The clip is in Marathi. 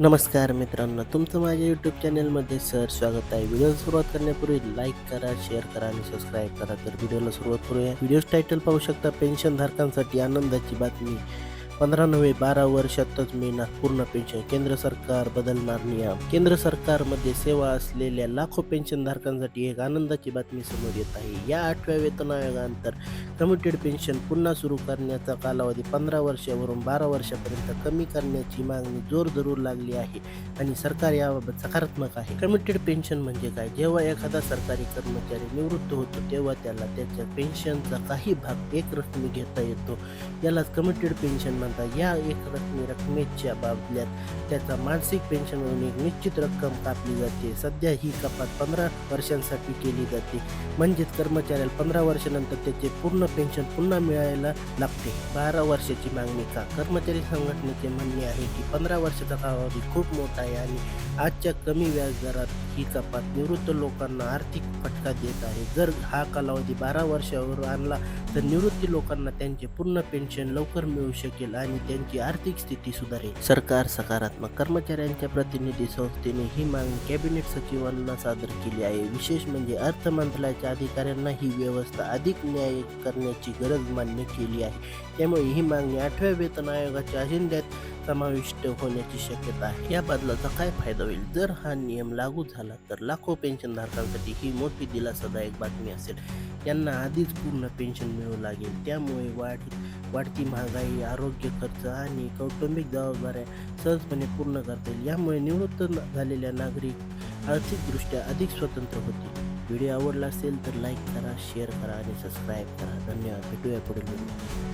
नमस्कार मित्रांनो तुमचं माझ्या यूट्यूब चॅनलमध्ये सर स्वागत आहे. व्हिडिओ सुरुवात करण्यापूर्वी लाईक करा शेअर करा आणि सबस्क्राईब करा. तर व्हिडिओला सुरुवात करूया. व्हिडिओ टायटल पाहू शकता पेन्शन धारकांसाठी आनंदाची बातमी. पंधरा नव्हे बारा वर्षातच मिळणार पूर्ण पेन्शन केंद्र सरकार बदलणार नियम. केंद्र सरकारमध्ये सेवा असलेल्या लाखो पेन्शन धारकांसाठी एक आनंदाची बातमी समोर येत आहे. या आठव्या वेतन आयोगानंतर कमिटेड पेन्शन पुन्हा सुरू करण्याचा कालावधी पंधरा वर्षावरून बारा वर्षापर्यंत कमी करण्याची मागणी जोर धरू लागली आहे. आणि सरकार याबाबत सकारात्मक आहे. कमिटेड पेन्शन म्हणजे काय? जेव्हा एखादा सरकारी कर्मचारी निवृत्त होतो तेव्हा त्याला त्याच्या पेन्शनचा काही भाग एक रकमी घेता येतो. यालाच कमिटेड पेन्शन म्हणतात. या एक रकमी रकमेच्या बाबल्यात त्याचा मानसिक पेन्शनवरून एक निश्चित रक्कम कापली जाते. सध्या ही कपात पंधरा वर्षांसाठी केली जाते. म्हणजेच कर्मचाऱ्याला पंधरा वर्षानंतर त्याचे पूर्ण पेन्शन पुन्हा मिळायला लागते. बारा वर्षाची मागणी का? कर्मचारी संघटनेचे म्हणणे आहे की पंधरा वर्षाचा कालावधी खूप मोठा आहे. आणि आजच्या कमी व्याजदरात ही कपात निवृत्त लोकांना आर्थिक फटका देत आहे. जर हा कालावधी बारा वर्षावर आणला तर निवृत्ती लोकांना त्यांचे पूर्ण पेन्शन लवकर मिळू शकेल आणि त्यांची आर्थिक स्थिती सुधारेल. सरकार सकारात्मक कर्मचाऱ्यांच्या प्रतिनिधी संस्थेने ही मागणी कॅबिनेट सचिवांना सादर केली आहे. विशेष म्हणजे अर्थ मंत्रालयाच्या अधिकाऱ्यांना ही व्यवस्था अधिक न्याय करण्याची गरज मान्य केली आहे. त्यामुळे ही मागणी आठव्या वेतन आयोगाच्या अजेंड्यात समाविष्ट होण्याची शक्यता आहे. या बदलाचा काय फायदा होईल? जर हा नियम लागू झाला तर लाखो पेन्शनधारकांसाठी ही मोठी दिलासादायक बातमी असेल. यांना आधीच पूर्ण पेन्शन मिळू लागेल. त्यामुळे वाढ वाढती महागाई आरोग्य खर्च आणि कौटुंबिक जबाबदाऱ्या सहजपणे पूर्ण करता येईल. यामुळे निवृत्त झालेल्या नागरिक आर्थिकदृष्ट्या अधिक स्वतंत्र होतील. व्हिडिओ आवडला असेल तर लाईक करा शेअर करा आणि सबस्क्राईब करा. धन्यवाद. भेटूया पुढील